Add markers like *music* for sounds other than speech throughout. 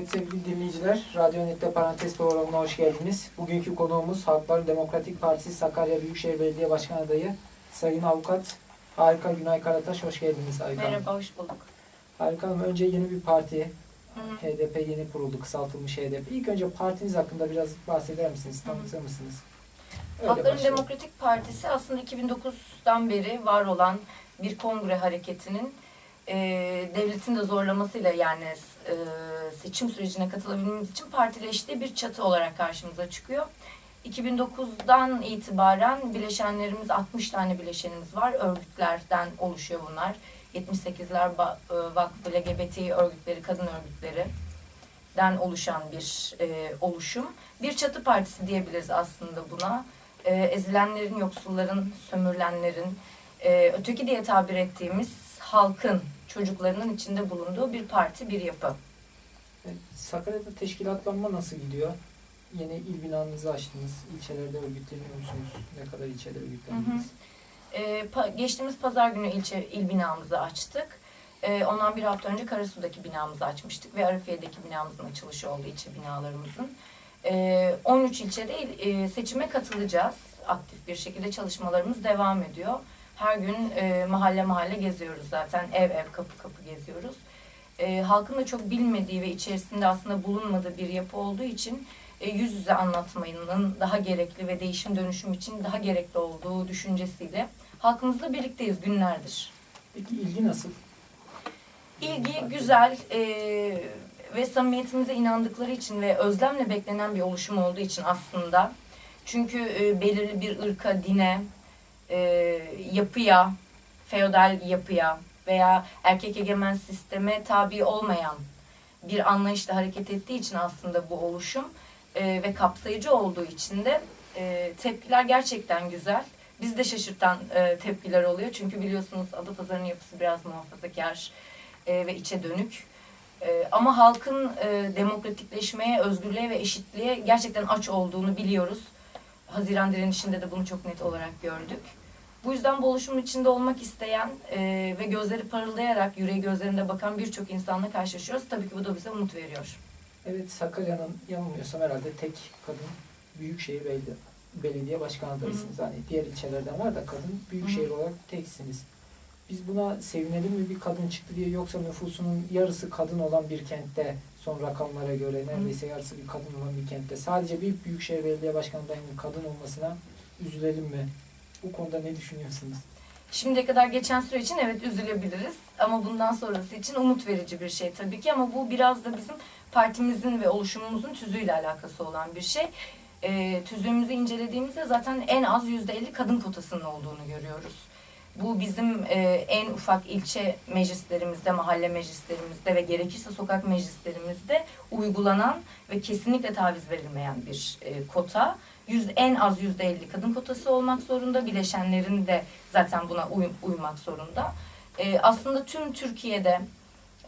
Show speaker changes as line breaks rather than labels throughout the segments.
Evet sevgili dinleyiciler, Radyo Net'te Parantez programına hoş geldiniz. Bugünkü konuğumuz Halklar Demokratik Partisi Sakarya Büyükşehir Belediye Başkan Adayı Sayın Avukat Harika Günay Karataş. Hoş geldiniz Harika Hanım.
Merhaba, hoş bulduk.
Harika Hanım, önce yeni bir parti,
Hı hı.
HDP yeni kuruldu, kısaltılmış HDP. İlk önce partiniz hakkında biraz bahseder misiniz, tanıtır mısınız? Öyle
Halkların
başlayalım.
Demokratik Partisi aslında 2009'dan beri var olan bir kongre hareketinin e, devletin de zorlamasıyla yani e, seçim sürecine katılabilmemiz için partileştiği bir çatı olarak karşımıza çıkıyor. 2009'dan itibaren bileşenlerimiz 60 tane bileşenimiz var. Örgütlerden oluşuyor bunlar. 78'ler ba- e, Vakfı, LGBT örgütleri, kadın örgütleri den oluşan bir e, oluşum. Bir çatı partisi diyebiliriz aslında buna. E, ezilenlerin, yoksulların, sömürülenlerin, e, öteki diye tabir ettiğimiz halkın, çocuklarının içinde bulunduğu bir parti, bir yapı.
Evet, Sakarya'da teşkilatlanma nasıl gidiyor? Yeni il binanızı açtınız. İlçelerde örgütleniyor musunuz? Ne kadar ilçede örgütlendiniz?
E, pa- geçtiğimiz pazar günü ilçe il binamızı açtık. E, ondan bir hafta önce Karasu'daki binamızı açmıştık ve Arifiye'deki binamızın açılışı oldu ilçe binalarımızın. E, 13 ilçede il- e, seçime katılacağız. Aktif bir şekilde çalışmalarımız devam ediyor. Her gün e, mahalle mahalle geziyoruz zaten. Ev ev kapı kapı geziyoruz. E, halkın da çok bilmediği ve içerisinde aslında bulunmadığı bir yapı olduğu için e, yüz yüze anlatmanın daha gerekli ve değişim dönüşüm için daha gerekli olduğu düşüncesiyle halkımızla birlikteyiz günlerdir.
Peki ilgi nasıl?
İlgi güzel e, ve samimiyetimize inandıkları için ve özlemle beklenen bir oluşum olduğu için aslında. Çünkü e, belirli bir ırka, dine, e, yapıya, feodal yapıya veya erkek egemen sisteme tabi olmayan bir anlayışla hareket ettiği için aslında bu oluşum e, ve kapsayıcı olduğu için de e, tepkiler gerçekten güzel. Bizi de şaşırtan e, tepkiler oluyor. Çünkü biliyorsunuz Adapazarı'nın yapısı biraz muhafazakar e, ve içe dönük. E, ama halkın e, demokratikleşmeye, özgürlüğe ve eşitliğe gerçekten aç olduğunu biliyoruz. Haziran direnişinde de bunu çok net olarak gördük. Bu yüzden bu oluşumun içinde olmak isteyen e, ve gözleri parıldayarak yüreği gözlerinde bakan birçok insanla karşılaşıyoruz. Tabii ki bu da bize umut veriyor.
Evet Sakarya'nın yanılmıyorsam herhalde tek kadın Büyükşehir Belediye, Belediye Başkanı adaysınız. Hani diğer ilçelerden var da kadın Büyükşehir olarak teksiniz. Biz buna sevinelim mi bir kadın çıktı diye yoksa nüfusunun yarısı kadın olan bir kentte son rakamlara göre neredeyse yarısı bir kadın olan bir kentte sadece bir Büyükşehir Belediye Başkanı adayının kadın olmasına üzülelim mi? Bu konuda ne düşünüyorsunuz?
Şimdiye kadar geçen süre için evet üzülebiliriz ama bundan sonrası için umut verici bir şey tabii ki ama bu biraz da bizim partimizin ve oluşumumuzun tüzüğüyle alakası olan bir şey. E, tüzüğümüzü incelediğimizde zaten en az %50 kadın kotasının olduğunu görüyoruz. Bu bizim e, en ufak ilçe meclislerimizde, mahalle meclislerimizde ve gerekirse sokak meclislerimizde uygulanan ve kesinlikle taviz verilmeyen bir e, kota. Yüz, en az yüzde elli kadın kotası olmak zorunda. Bileşenlerin de zaten buna uy- uymak zorunda. E, aslında tüm Türkiye'de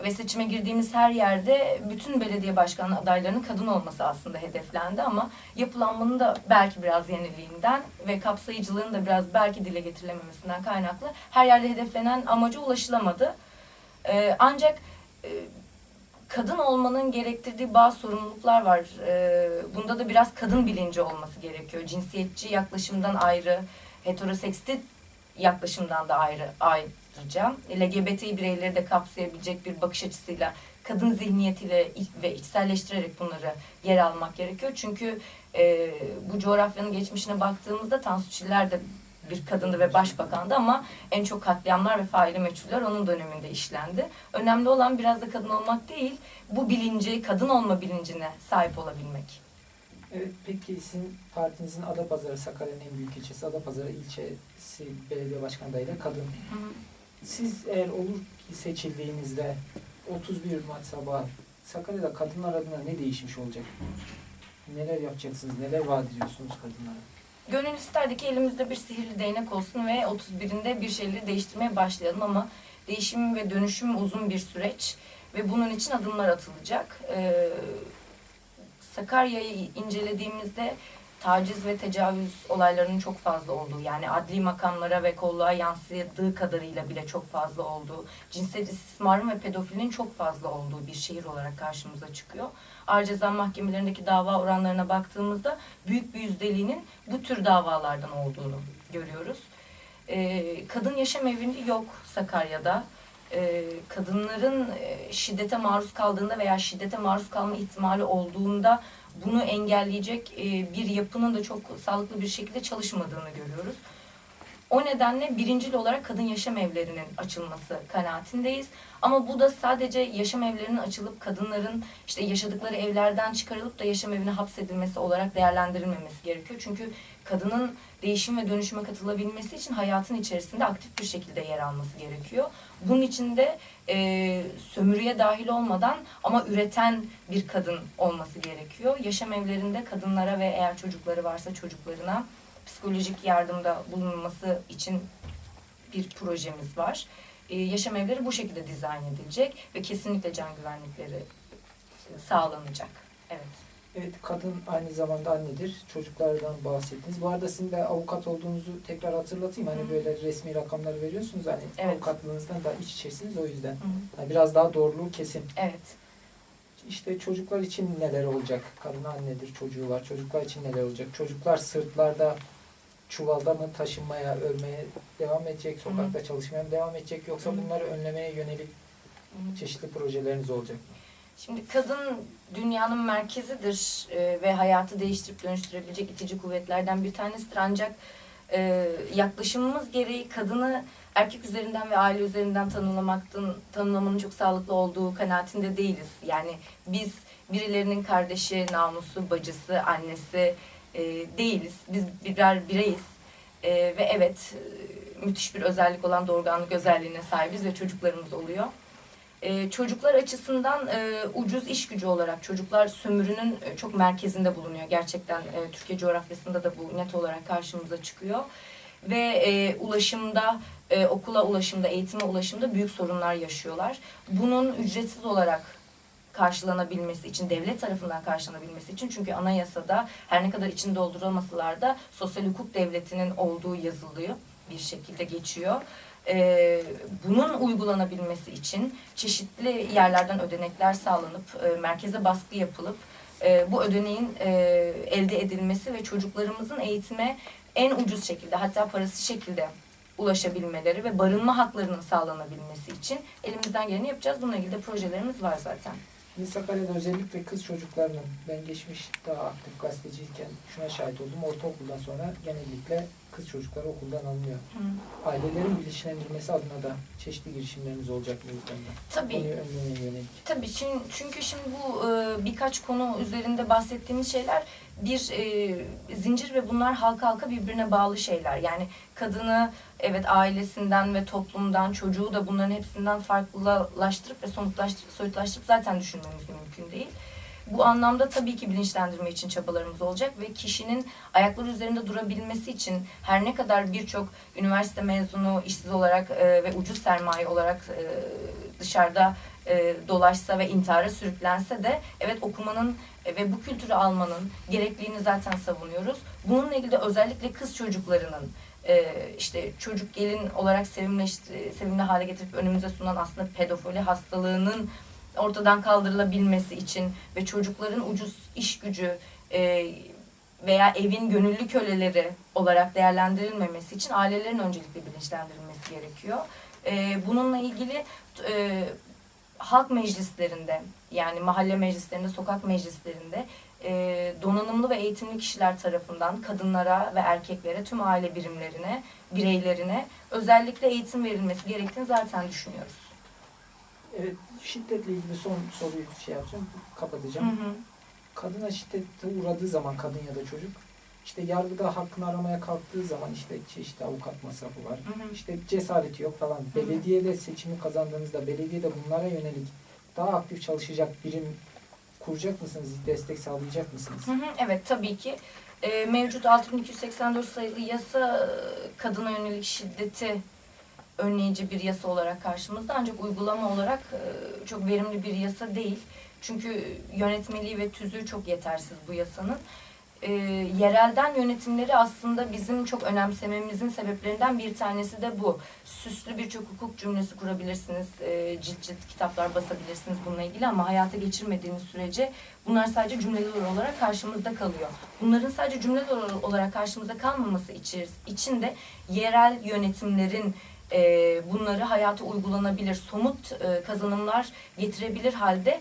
ve seçime girdiğimiz her yerde bütün belediye başkanı adaylarının kadın olması aslında hedeflendi ama yapılanmanın da belki biraz yeniliğinden ve kapsayıcılığın da biraz belki dile getirilememesinden kaynaklı her yerde hedeflenen amaca ulaşılamadı. E, ancak e, kadın olmanın gerektirdiği bazı sorumluluklar var. Ee, bunda da biraz kadın bilinci olması gerekiyor. Cinsiyetçi yaklaşımdan ayrı, heteroseksist yaklaşımdan da ayrı ayrıca. LGBT bireyleri de kapsayabilecek bir bakış açısıyla kadın zihniyetiyle ve içselleştirerek bunları yer almak gerekiyor. Çünkü e, bu coğrafyanın geçmişine baktığımızda Tansu Çiller de bir kadındı ve başbakandı ama en çok katliamlar ve faili meçhuller onun döneminde işlendi. Önemli olan biraz da kadın olmak değil, bu bilinci, kadın olma bilincine sahip olabilmek.
Evet peki sizin partinizin Adapazarı Sakarya'nın en büyük ilçesi Adapazarı ilçesi belediye başkanı adayı da kadın. Siz eğer olur ki seçildiğinizde 31 Mart sabahı Sakarya'da kadınlar adına ne değişmiş olacak? Neler yapacaksınız? Neler vaat ediyorsunuz kadınlara?
Gönül isterdi ki elimizde bir sihirli değnek olsun ve 31'inde bir şeyleri değiştirmeye başlayalım ama değişim ve dönüşüm uzun bir süreç ve bunun için adımlar atılacak. Ee, Sakarya'yı incelediğimizde taciz ve tecavüz olaylarının çok fazla olduğu yani adli makamlara ve kolluğa yansıdığı kadarıyla bile çok fazla olduğu, cinsel istismarın ve pedofilinin çok fazla olduğu bir şehir olarak karşımıza çıkıyor. Ağır ceza mahkemelerindeki dava oranlarına baktığımızda büyük bir yüzdeliğinin bu tür davalardan olduğunu görüyoruz. Ee, kadın yaşam evi yok Sakarya'da. Ee, kadınların e, şiddete maruz kaldığında veya şiddete maruz kalma ihtimali olduğunda bunu engelleyecek e, bir yapının da çok sağlıklı bir şekilde çalışmadığını görüyoruz. O nedenle birincil olarak kadın yaşam evlerinin açılması kanaatindeyiz. Ama bu da sadece yaşam evlerinin açılıp kadınların işte yaşadıkları evlerden çıkarılıp da yaşam evine hapsedilmesi olarak değerlendirilmemesi gerekiyor. Çünkü kadının değişim ve dönüşüme katılabilmesi için hayatın içerisinde aktif bir şekilde yer alması gerekiyor. Bunun için de e, sömürüye dahil olmadan ama üreten bir kadın olması gerekiyor. Yaşam evlerinde kadınlara ve eğer çocukları varsa çocuklarına psikolojik yardımda bulunması için bir projemiz var. Ee, yaşam evleri bu şekilde dizayn edilecek ve kesinlikle can güvenlikleri sağlanacak. Evet.
Evet, kadın aynı zamanda annedir. Çocuklardan bahsettiniz. Bu arada sizin de avukat olduğunuzu tekrar hatırlatayım. Hani
Hı.
böyle resmi rakamları veriyorsunuz. Hani
Evet.
avukatlığınızdan da iç içesiniz o yüzden.
Hı.
Hani biraz daha doğruluğu kesin.
Evet.
İşte çocuklar için neler olacak? Kadın annedir, çocuğu var. Çocuklar için neler olacak? Çocuklar sırtlarda çuvalda mı taşınmaya, ölmeye devam edecek? Sokakta çalışmaya mı devam edecek? Yoksa
Hı.
bunları önlemeye yönelik çeşitli projeleriniz olacak mı?
Şimdi kadın dünyanın merkezidir e, ve hayatı değiştirip dönüştürebilecek itici kuvvetlerden bir tanesidir. Ancak e, yaklaşımımız gereği kadını erkek üzerinden ve aile üzerinden tanımlamaktan tanımlamanın çok sağlıklı olduğu kanaatinde değiliz. Yani biz birilerinin kardeşi, namusu, bacısı, annesi e, değiliz. Biz birer bireyiz. E, ve evet e, müthiş bir özellik olan doğurganlık özelliğine sahibiz ve çocuklarımız oluyor. Ee, çocuklar açısından e, ucuz iş gücü olarak çocuklar sömürünün e, çok merkezinde bulunuyor. Gerçekten e, Türkiye coğrafyasında da bu net olarak karşımıza çıkıyor. Ve e, ulaşımda, e, okula ulaşımda, eğitime ulaşımda büyük sorunlar yaşıyorlar. Bunun ücretsiz olarak karşılanabilmesi için, devlet tarafından karşılanabilmesi için çünkü anayasada her ne kadar içini doldurulmasalar da sosyal hukuk devletinin olduğu yazılıyor bir şekilde geçiyor. Ee, bunun uygulanabilmesi için çeşitli yerlerden ödenekler sağlanıp e, merkeze baskı yapılıp e, bu ödeneğin e, elde edilmesi ve çocuklarımızın eğitime en ucuz şekilde hatta parasız şekilde ulaşabilmeleri ve barınma haklarının sağlanabilmesi için elimizden geleni yapacağız. Bununla ilgili de projelerimiz var zaten.
Şimdi Sakarya'da özellikle kız çocuklarının, ben geçmiş daha aktif gazeteciyken şuna şahit oldum. Ortaokuldan sonra genellikle kız çocukları okuldan alınıyor. Ailelerin bilinçlendirilmesi adına da çeşitli girişimlerimiz olacak bu konuda?
Tabii.
Konuyu önlemeye yönelik.
Tabii çünkü şimdi bu e, birkaç konu üzerinde bahsettiğimiz şeyler bir e, zincir ve bunlar halka halka birbirine bağlı şeyler. Yani kadını evet ailesinden ve toplumdan çocuğu da bunların hepsinden farklılaştırıp ve somutlaştırıp soyutlaştırıp zaten düşünmemiz mümkün değil. Bu anlamda tabii ki bilinçlendirme için çabalarımız olacak ve kişinin ayakları üzerinde durabilmesi için her ne kadar birçok üniversite mezunu işsiz olarak e, ve ucuz sermaye olarak e, dışarıda e, dolaşsa ve intihara sürüklense de evet okumanın e, ve bu kültürü almanın gerekliliğini zaten savunuyoruz. Bununla ilgili de özellikle kız çocuklarının e, işte çocuk gelin olarak sevimleşti, sevimli hale getirip önümüze sunan aslında pedofili hastalığının ortadan kaldırılabilmesi için ve çocukların ucuz iş gücü e, veya evin gönüllü köleleri olarak değerlendirilmemesi için ailelerin öncelikle bilinçlendirilmesi gerekiyor. E, bununla ilgili e, halk meclislerinde yani mahalle meclislerinde, sokak meclislerinde e, donanımlı ve eğitimli kişiler tarafından kadınlara ve erkeklere, tüm aile birimlerine, bireylerine özellikle eğitim verilmesi gerektiğini zaten düşünüyoruz.
Evet, şiddetle ilgili son soruyu şey yapacağım, kapatacağım.
Hı hı.
Kadına şiddete uğradığı zaman kadın ya da çocuk işte yargıda hakkını aramaya kalktığı zaman işte çeşitli avukat masrafı var.
Hı hı.
İşte cesareti yok falan. Belediyede seçimi kazandığınızda belediyede bunlara yönelik daha aktif çalışacak birim kuracak mısınız? Destek sağlayacak mısınız?
Hı hı, evet tabii ki. Ee, mevcut 6284 sayılı yasa e, kadına yönelik şiddeti önleyici bir yasa olarak karşımızda ancak uygulama olarak e, çok verimli bir yasa değil. Çünkü yönetmeliği ve tüzüğü çok yetersiz bu yasanın. E, yerelden yönetimleri aslında bizim çok önemsememizin sebeplerinden bir tanesi de bu. Süslü birçok hukuk cümlesi kurabilirsiniz, e, cilt cilt kitaplar basabilirsiniz bununla ilgili ama hayata geçirmediğiniz sürece bunlar sadece cümleler olarak karşımızda kalıyor. Bunların sadece cümleler olarak karşımızda kalmaması için, de yerel yönetimlerin e, bunları hayata uygulanabilir, somut e, kazanımlar getirebilir halde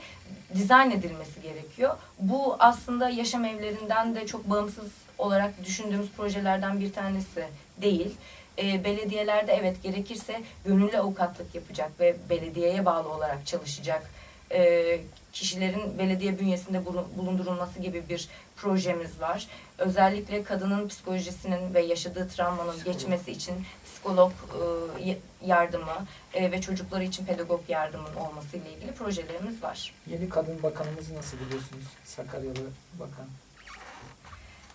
dizayn edilmesi gerekiyor. Bu aslında yaşam evlerinden de çok bağımsız olarak düşündüğümüz projelerden bir tanesi değil. E, belediyelerde evet gerekirse gönüllü avukatlık yapacak ve belediyeye bağlı olarak çalışacak e, kişilerin belediye bünyesinde bulun- bulundurulması gibi bir projemiz var. Özellikle kadının psikolojisinin ve yaşadığı travmanın geçmesi için psikolog e, yardımı e, ve çocukları için pedagog yardımın olması ile ilgili projelerimiz var.
Yeni kadın bakanımızı nasıl buluyorsunuz? Sakaryalı bakan.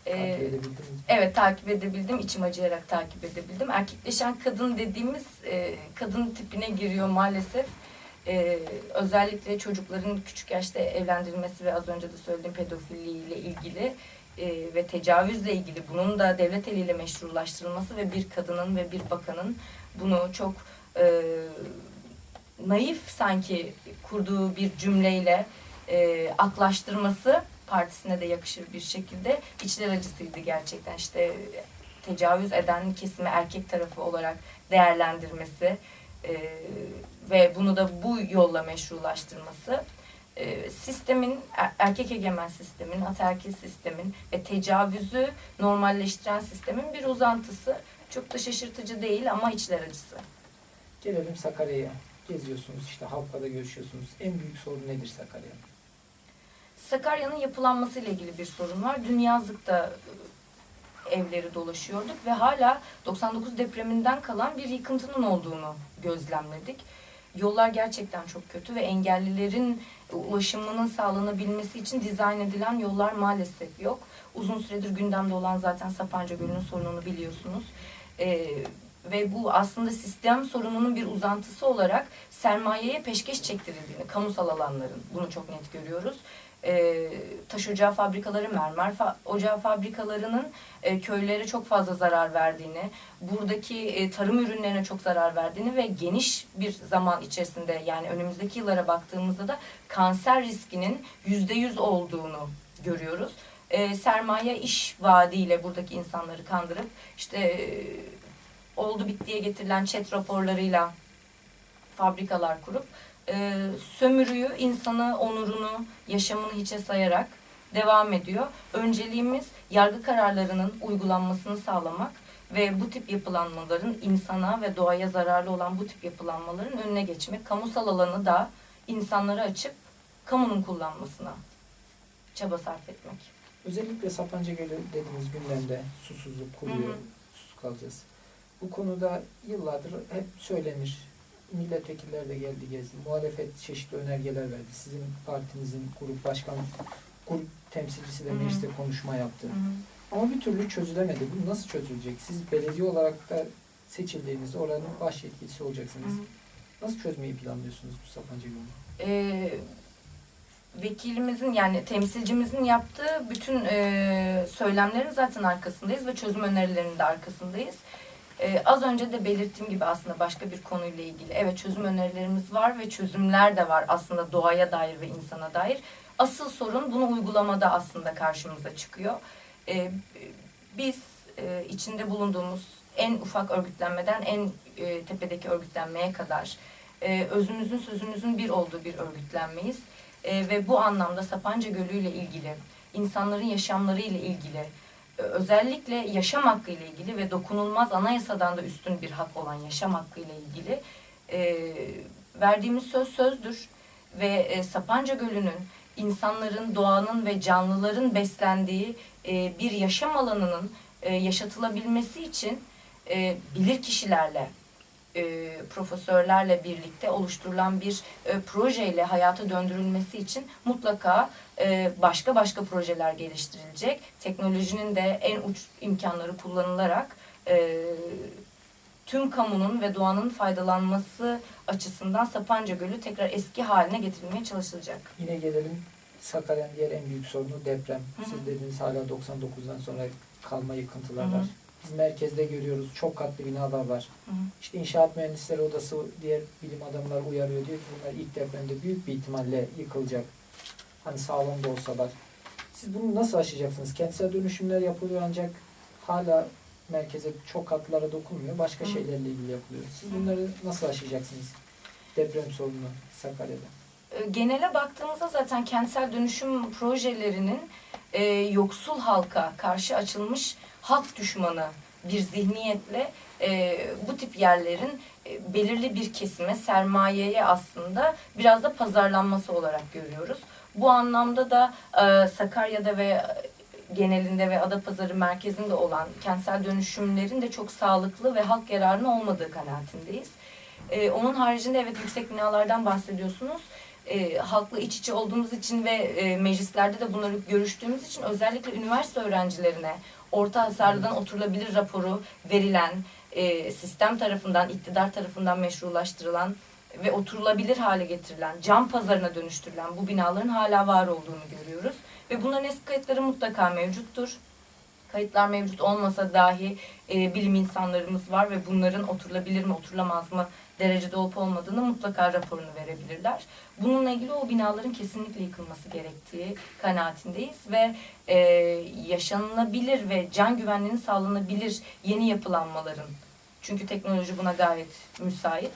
E,
mi?
Evet takip edebildim. içim acıyarak takip edebildim. Erkekleşen kadın dediğimiz e, kadın tipine giriyor maalesef. E, özellikle çocukların küçük yaşta evlendirilmesi ve az önce de söylediğim pedofili ile ilgili e, ve tecavüzle ilgili bunun da devlet eliyle meşrulaştırılması ve bir kadının ve bir bakanın bunu çok e, naif sanki kurduğu bir cümleyle e, aklaştırması partisine de yakışır bir şekilde içler acısıydı gerçekten. İşte tecavüz eden kesimi erkek tarafı olarak değerlendirmesi e, ve bunu da bu yolla meşrulaştırması e, sistemin er- erkek egemen sistemin ataerkil sistemin ve tecavüzü normalleştiren sistemin bir uzantısı çok da şaşırtıcı değil ama içler acısı.
Gelelim Sakarya'ya. Geziyorsunuz işte halkla da görüşüyorsunuz. En büyük sorun nedir Sakarya'nın?
Sakarya'nın yapılanması ile ilgili bir sorun var. Dün yazlıkta e, evleri dolaşıyorduk ve hala 99 depreminden kalan bir yıkıntının olduğunu gözlemledik. Yollar gerçekten çok kötü ve engellilerin ulaşımının sağlanabilmesi için dizayn edilen yollar maalesef yok. Uzun süredir gündemde olan zaten Sapanca Gölü'nün sorununu biliyorsunuz. Ee, ve bu aslında sistem sorununun bir uzantısı olarak sermayeye peşkeş çektirildiğini, kamusal alanların bunu çok net görüyoruz. Ee, taş ocağı fabrikaları, mermer fa- ocağı fabrikalarının e, köylere çok fazla zarar verdiğini, buradaki e, tarım ürünlerine çok zarar verdiğini ve geniş bir zaman içerisinde yani önümüzdeki yıllara baktığımızda da kanser riskinin yüzde yüz olduğunu görüyoruz. E, sermaye iş vaadiyle buradaki insanları kandırıp işte e, oldu bittiye getirilen chat raporlarıyla fabrikalar kurup e, sömürüyü, insanı, onurunu, yaşamını hiçe sayarak devam ediyor. Önceliğimiz yargı kararlarının uygulanmasını sağlamak ve bu tip yapılanmaların insana ve doğaya zararlı olan bu tip yapılanmaların önüne geçmek. Kamusal alanı da insanlara açıp kamunun kullanmasına çaba sarf etmek.
Özellikle Sapanca Gölü dediğimiz gündemde susuzluk kuruyor, susuz kalacağız. Bu konuda yıllardır hep söylenir. Milletvekilleri de geldi gezdi. Muhalefet çeşitli önergeler verdi. Sizin partinizin grup başkan, grup temsilcisi de
Hı hı.
mecliste konuşma yaptı. Ama bir türlü çözülemedi. Bu nasıl çözülecek? Siz belediye olarak da seçildiğinizde oranın baş yetkilisi olacaksınız. Nasıl çözmeyi planlıyorsunuz bu Sapanca Gölü'nü?
e, vekilimizin yani temsilcimizin yaptığı bütün e, söylemlerin zaten arkasındayız ve çözüm önerilerinin de arkasındayız. E, az önce de belirttiğim gibi aslında başka bir konuyla ilgili evet çözüm önerilerimiz var ve çözümler de var aslında doğaya dair ve insana dair. Asıl sorun bunu uygulamada aslında karşımıza çıkıyor. E, biz e, içinde bulunduğumuz en ufak örgütlenmeden en e, tepedeki örgütlenmeye kadar e, özümüzün sözümüzün bir olduğu bir örgütlenmeyiz. E, ve bu anlamda Sapanca Gölü ile ilgili, insanların yaşamları ile ilgili, özellikle yaşam hakkı ile ilgili ve dokunulmaz anayasadan da üstün bir hak olan yaşam hakkı ile ilgili e, verdiğimiz söz sözdür. Ve e, Sapanca Gölü'nün insanların, doğanın ve canlıların beslendiği e, bir yaşam alanının e, yaşatılabilmesi için e, bilir kişilerle, e, profesörlerle birlikte oluşturulan bir e, projeyle hayata döndürülmesi için mutlaka e, başka başka projeler geliştirilecek. Teknolojinin de en uç imkanları kullanılarak e, tüm kamunun ve doğanın faydalanması açısından Sapanca Gölü tekrar eski haline getirilmeye çalışılacak.
Yine gelelim Sakarya'nın diğer en büyük sorunu deprem.
Hı hı.
Siz dediğiniz hala 99'dan sonra kalma yıkıntılar
Hı hı.
var. Biz merkezde görüyoruz çok katlı binalar var.
Hı.
İşte İnşaat Mühendisleri Odası diğer bilim adamlar uyarıyor diyor ki bunlar ilk depremde büyük bir ihtimalle yıkılacak. Hani sağlam da olsalar. Siz bunu nasıl aşacaksınız? Kentsel dönüşümler yapılıyor ancak hala merkeze çok katlara dokunmuyor. Başka
Hı.
şeylerle ilgili yapılıyor. Siz bunları nasıl aşacaksınız? Deprem sorununu Sakarya'da.
E, genele baktığımızda zaten kentsel dönüşüm projelerinin e, yoksul halka karşı açılmış halk düşmanı bir zihniyetle e, bu tip yerlerin e, belirli bir kesime, sermayeye aslında biraz da pazarlanması olarak görüyoruz. Bu anlamda da e, Sakarya'da ve genelinde ve Adapazarı merkezinde olan kentsel dönüşümlerin de çok sağlıklı ve halk yararına olmadığı kanaatindeyiz. E, onun haricinde evet yüksek binalardan bahsediyorsunuz e, halkla iç içe olduğumuz için ve e, meclislerde de bunları görüştüğümüz için özellikle üniversite öğrencilerine orta hasarlıdan oturulabilir raporu verilen, e, sistem tarafından, iktidar tarafından meşrulaştırılan ve oturulabilir hale getirilen, cam pazarına dönüştürülen bu binaların hala var olduğunu görüyoruz. Ve bunların eski kayıtları mutlaka mevcuttur. Kayıtlar mevcut olmasa dahi e, bilim insanlarımız var ve bunların oturulabilir mi, oturulamaz mı derecede olup olmadığını mutlaka raporunu verebilirler. Bununla ilgili o binaların kesinlikle yıkılması gerektiği kanaatindeyiz ve e, yaşanılabilir ve can güvenliğinin sağlanabilir yeni yapılanmaların çünkü teknoloji buna gayet müsait.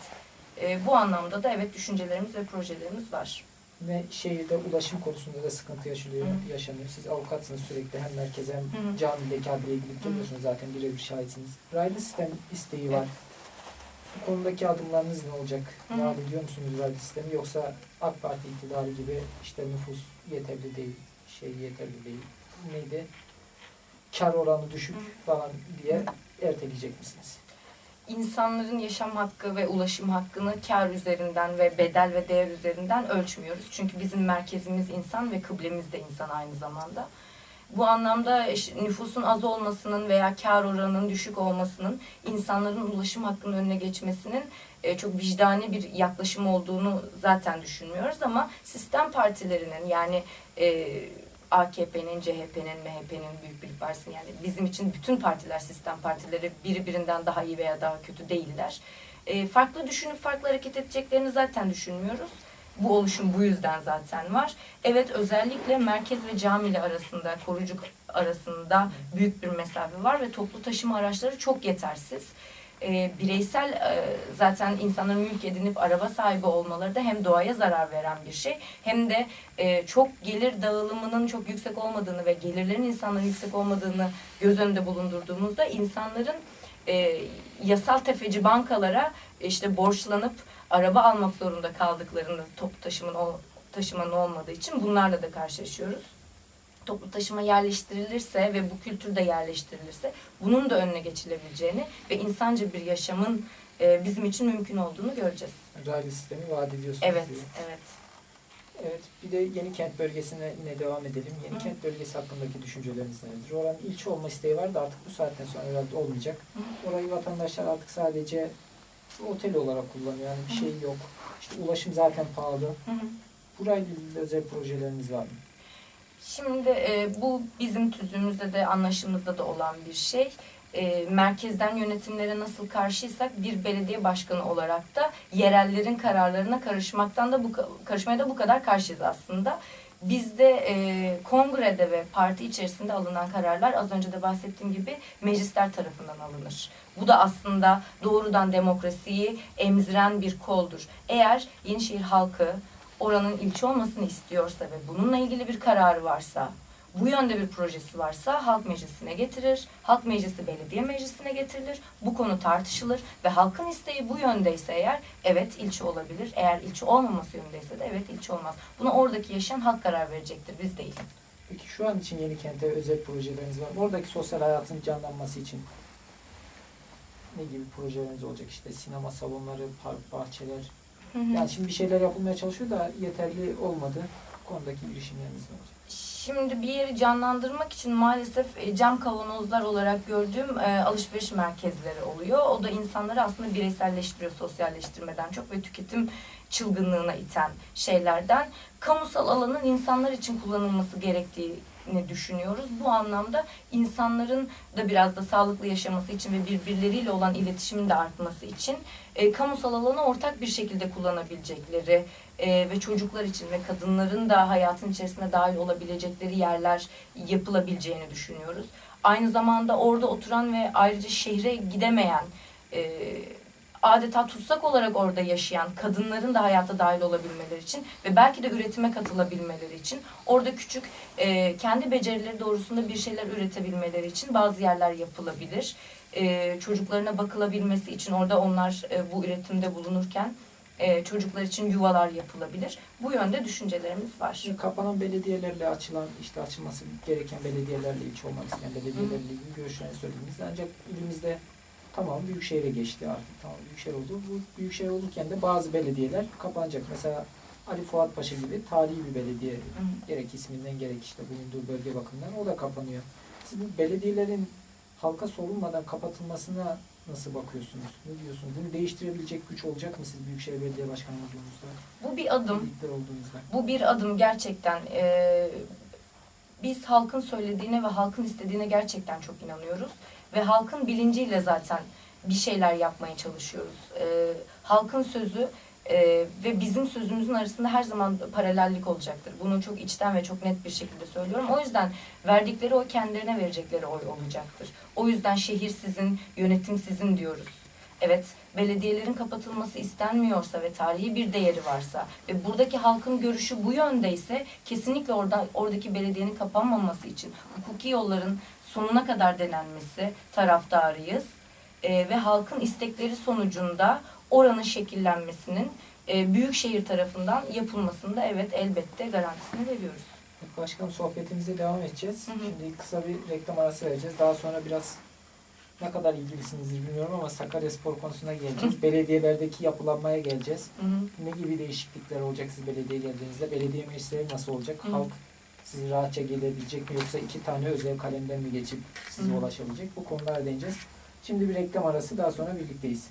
E, bu anlamda da evet düşüncelerimiz ve projelerimiz var.
Ve şehirde ulaşım konusunda da sıkıntı yaşanıyor,
Hı.
yaşanıyor. Siz avukatsınız sürekli hem merkeze hem
Hı
camideki adliye gidip geliyorsunuz zaten birebir şahitsiniz. Raylı sistem isteği var. Bu konudaki adımlarınız ne olacak?
Hı.
Vaat ediyor musunuz raylı sistemi yoksa AK Parti iktidarı gibi işte nüfus yeterli değil, şey yeterli değil. Neydi? Kar oranı düşük
Hı.
falan diye erteleyecek misiniz?
insanların yaşam hakkı ve ulaşım hakkını kar üzerinden ve bedel ve değer üzerinden ölçmüyoruz. Çünkü bizim merkezimiz insan ve kıblemiz de insan aynı zamanda. Bu anlamda nüfusun az olmasının veya kar oranının düşük olmasının insanların ulaşım hakkının önüne geçmesinin e, çok vicdani bir yaklaşım olduğunu zaten düşünmüyoruz ama sistem partilerinin yani e, AKP'nin, CHP'nin, MHP'nin, Büyük Birlik Partisi'nin yani bizim için bütün partiler sistem partileri biri birinden daha iyi veya daha kötü değiller. E, farklı düşünüp farklı hareket edeceklerini zaten düşünmüyoruz. Bu oluşum bu yüzden zaten var. Evet özellikle merkez ve camiyle arasında, korucuk arasında büyük bir mesafe var ve toplu taşıma araçları çok yetersiz. E, bireysel e, zaten insanların mülk edinip araba sahibi olmaları da hem doğaya zarar veren bir şey hem de e, çok gelir dağılımının çok yüksek olmadığını ve gelirlerin insanların yüksek olmadığını göz önünde bulundurduğumuzda insanların e, yasal tefeci bankalara işte borçlanıp araba almak zorunda kaldıklarını toplu taşımanın, ol- taşımanın olmadığı için bunlarla da karşılaşıyoruz. Toplu taşıma yerleştirilirse ve bu kültür de yerleştirilirse bunun da önüne geçilebileceğini ve insancı bir yaşamın e, bizim için mümkün olduğunu göreceğiz.
Raylı sistemi vaat ediyorsunuz.
Evet,
diyor.
evet.
Evet, bir de yeni kent bölgesine yine devam edelim. Yeni
Hı.
kent bölgesi hakkındaki düşünceleriniz nedir? Oranın ilçe olma isteği var da artık bu saatten sonra herhalde olmayacak.
Hı.
Orayı vatandaşlar artık sadece otel olarak kullanıyor. Yani bir
Hı.
şey yok. İşte ulaşım zaten pahalı.
Hı hı.
Burayla ilgili özel projeleriniz var mı?
Şimdi e, bu bizim tüzüğümüzde de anlaşımızda da olan bir şey. E, merkezden yönetimlere nasıl karşıysak bir belediye başkanı olarak da yerellerin kararlarına karışmaktan da bu karışmaya da bu kadar karşıyız aslında. Bizde e, kongrede ve parti içerisinde alınan kararlar az önce de bahsettiğim gibi meclisler tarafından alınır. Bu da aslında doğrudan demokrasiyi emziren bir koldur. Eğer Yenişehir halkı oranın ilçe olmasını istiyorsa ve bununla ilgili bir kararı varsa, bu yönde bir projesi varsa halk meclisine getirir. Halk meclisi belediye meclisine getirilir. Bu konu tartışılır ve halkın isteği bu yöndeyse eğer evet ilçe olabilir. Eğer ilçe olmaması yönündeyse de evet ilçe olmaz. Buna oradaki yaşayan halk karar verecektir. Biz değil.
Peki şu an için yeni kente özel projeleriniz var? Oradaki sosyal hayatın canlanması için ne gibi projeleriniz olacak? İşte sinema salonları, park, bahçeler. Yani şimdi bir şeyler yapılmaya çalışıyor da yeterli olmadı. Bu konudaki girişimleriniz ne olacak?
Şimdi bir yeri canlandırmak için maalesef e, cam kavanozlar olarak gördüğüm e, alışveriş merkezleri oluyor. O da insanları aslında bireyselleştiriyor sosyalleştirmeden çok ve tüketim çılgınlığına iten şeylerden. Kamusal alanın insanlar için kullanılması gerektiğini düşünüyoruz. Bu anlamda insanların da biraz da sağlıklı yaşaması için ve birbirleriyle olan iletişimin de artması için e, kamusal alanı ortak bir şekilde kullanabilecekleri e, ve çocuklar için ve kadınların da hayatın içerisine dahil olabilecekleri yerler yapılabileceğini düşünüyoruz. Aynı zamanda orada oturan ve ayrıca şehre gidemeyen e, adeta tutsak olarak orada yaşayan kadınların da hayata dahil olabilmeleri için ve belki de üretime katılabilmeleri için orada küçük e, kendi becerileri doğrusunda bir şeyler üretebilmeleri için bazı yerler yapılabilir. E, çocuklarına bakılabilmesi için orada onlar e, bu üretimde bulunurken e, çocuklar için yuvalar yapılabilir. Bu yönde düşüncelerimiz var.
Şimdi kapanan belediyelerle açılan, işte açılması gereken belediyelerle ilçe olmak isteyen belediyelerle ilgili görüşlerini söylediniz. Ancak ilimizde tamam büyükşehir'e geçti artık. Tamam büyükşehir oldu. Bu büyükşehir olurken de bazı belediyeler kapanacak. Mesela Ali Fuat Paşa gibi tarihi bir belediye
Hı.
gerek isminden gerek işte bulunduğu bölge bakımından o da kapanıyor. Siz bu belediyelerin halka sorulmadan kapatılmasına nasıl bakıyorsunuz? Ne diyorsunuz? Bunu değiştirebilecek güç olacak mı siz Büyükşehir Belediye Başkanı olduğunuzda?
Bu bir adım.
Lider olduğunuzda.
Bu bir adım gerçekten. Ee, biz halkın söylediğine ve halkın istediğine gerçekten çok inanıyoruz. Ve halkın bilinciyle zaten bir şeyler yapmaya çalışıyoruz. Ee, halkın sözü e, ve bizim sözümüzün arasında her zaman paralellik olacaktır. Bunu çok içten ve çok net bir şekilde söylüyorum. O yüzden verdikleri oy kendilerine verecekleri oy olacaktır. O yüzden şehir sizin, yönetim sizin diyoruz. Evet, belediyelerin kapatılması istenmiyorsa ve tarihi bir değeri varsa ve buradaki halkın görüşü bu yöndeyse kesinlikle orada oradaki belediyenin kapanmaması için hukuki yolların sonuna kadar denenmesi taraftarıyız. Ee, ve halkın istekleri sonucunda oranın şekillenmesinin e, büyükşehir tarafından yapılmasında evet elbette garantisini veriyoruz.
Başkanım sohbetimize devam edeceğiz.
Hı hı.
Şimdi kısa bir reklam arası vereceğiz. Daha sonra biraz ne kadar ilgilisinizdir bilmiyorum ama Sakarya Spor konusuna geleceğiz. *laughs* Belediyelerdeki yapılanmaya geleceğiz.
Hı hı.
Ne gibi değişiklikler olacak siz belediye geldiğinizde? Belediye meclisleri nasıl olacak?
Hı hı.
Halk sizi rahatça gelebilecek mi yoksa iki tane özel kalemden mi geçip size
Hı hı.
ulaşabilecek? Bu konulara değineceğiz. Şimdi bir reklam arası daha sonra birlikteyiz.